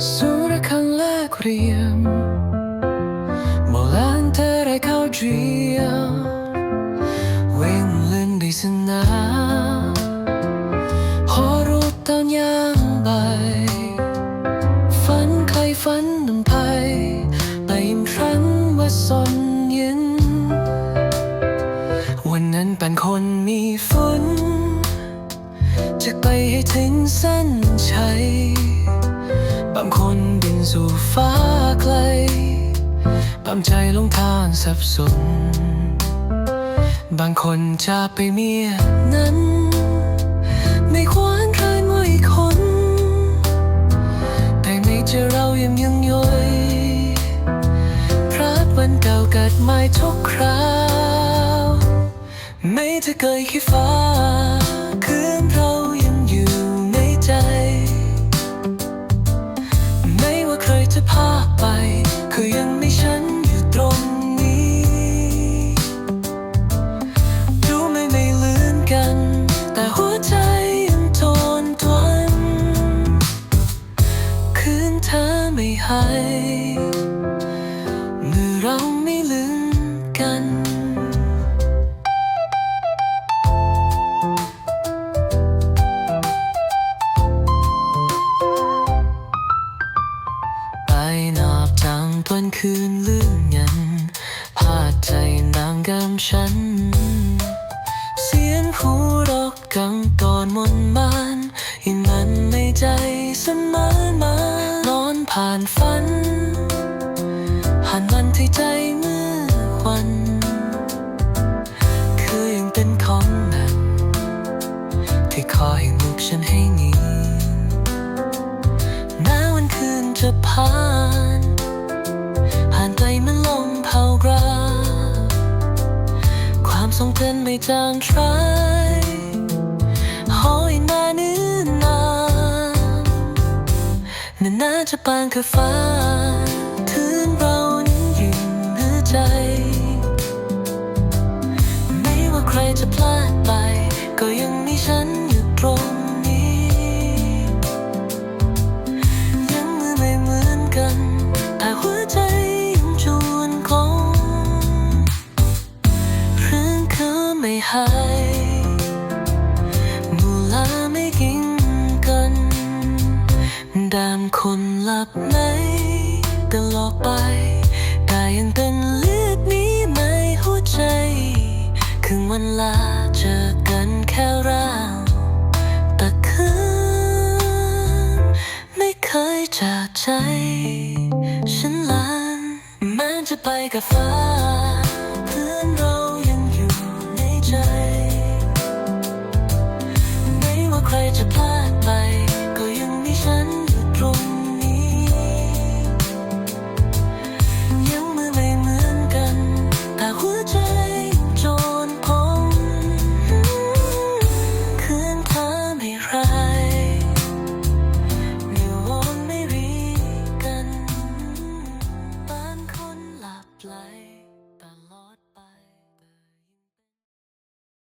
Surakalla kriyam Molantare kaudriya Winglindi sinna Horutan yang bay Fan kai fan nam pai Laim tran wa son yin วันนั้นเป็นคนมีฝนจะไปให้ถึงสั้นชัย บางคนบินสู่ฟ้าไกล บางใจลงทางสับสน บางคนจะไปเมียนั้น ไม่ควรเคยมวยคน แต่ไม่เจเรายังยังย้อยพระวันเก่าเกิดใหม่ทุกคราว ไม่จะเกยขี้ฟ้า ว่าใครจะพาไป คือยังไม่ฉันอยู่ตรงนี้ ดูไม่ไม่ลืมกัน แต่หัวใจยังทนทนคืนเธอไม่ให้เไปนับจังตวนคืนลื่นยันพาดใจนางกำฉัน เสียงหูรอกกังก่อนมนต์มานยิ่งมันในใจเสมอมานอนผ่านฝัน ผ่านวันที่ใจเมื่อวัน คือยังเป็นของนั้นที่คอยมุกฉันให้หนีแม้วันคืนจะผ่า ไปเหมันลมเผากรา ความทรงเตือนไม่จางทรายหอยมาเนื้อนานนานๆจะปานคือฟ้าถึงเรานั้นยืนเหนือใจ ไม่ว่าใครจะพลาดไป ลาไม่กินกันดามคนหลับไหนตลอดไปแต่ยังเป็นเลือดนี้ในหัวใจคืนวันลาเจอกันแค่ร่าวแต่คืนไม่เคยจากใจ ฉันลานแม้จะไปกับฟ้า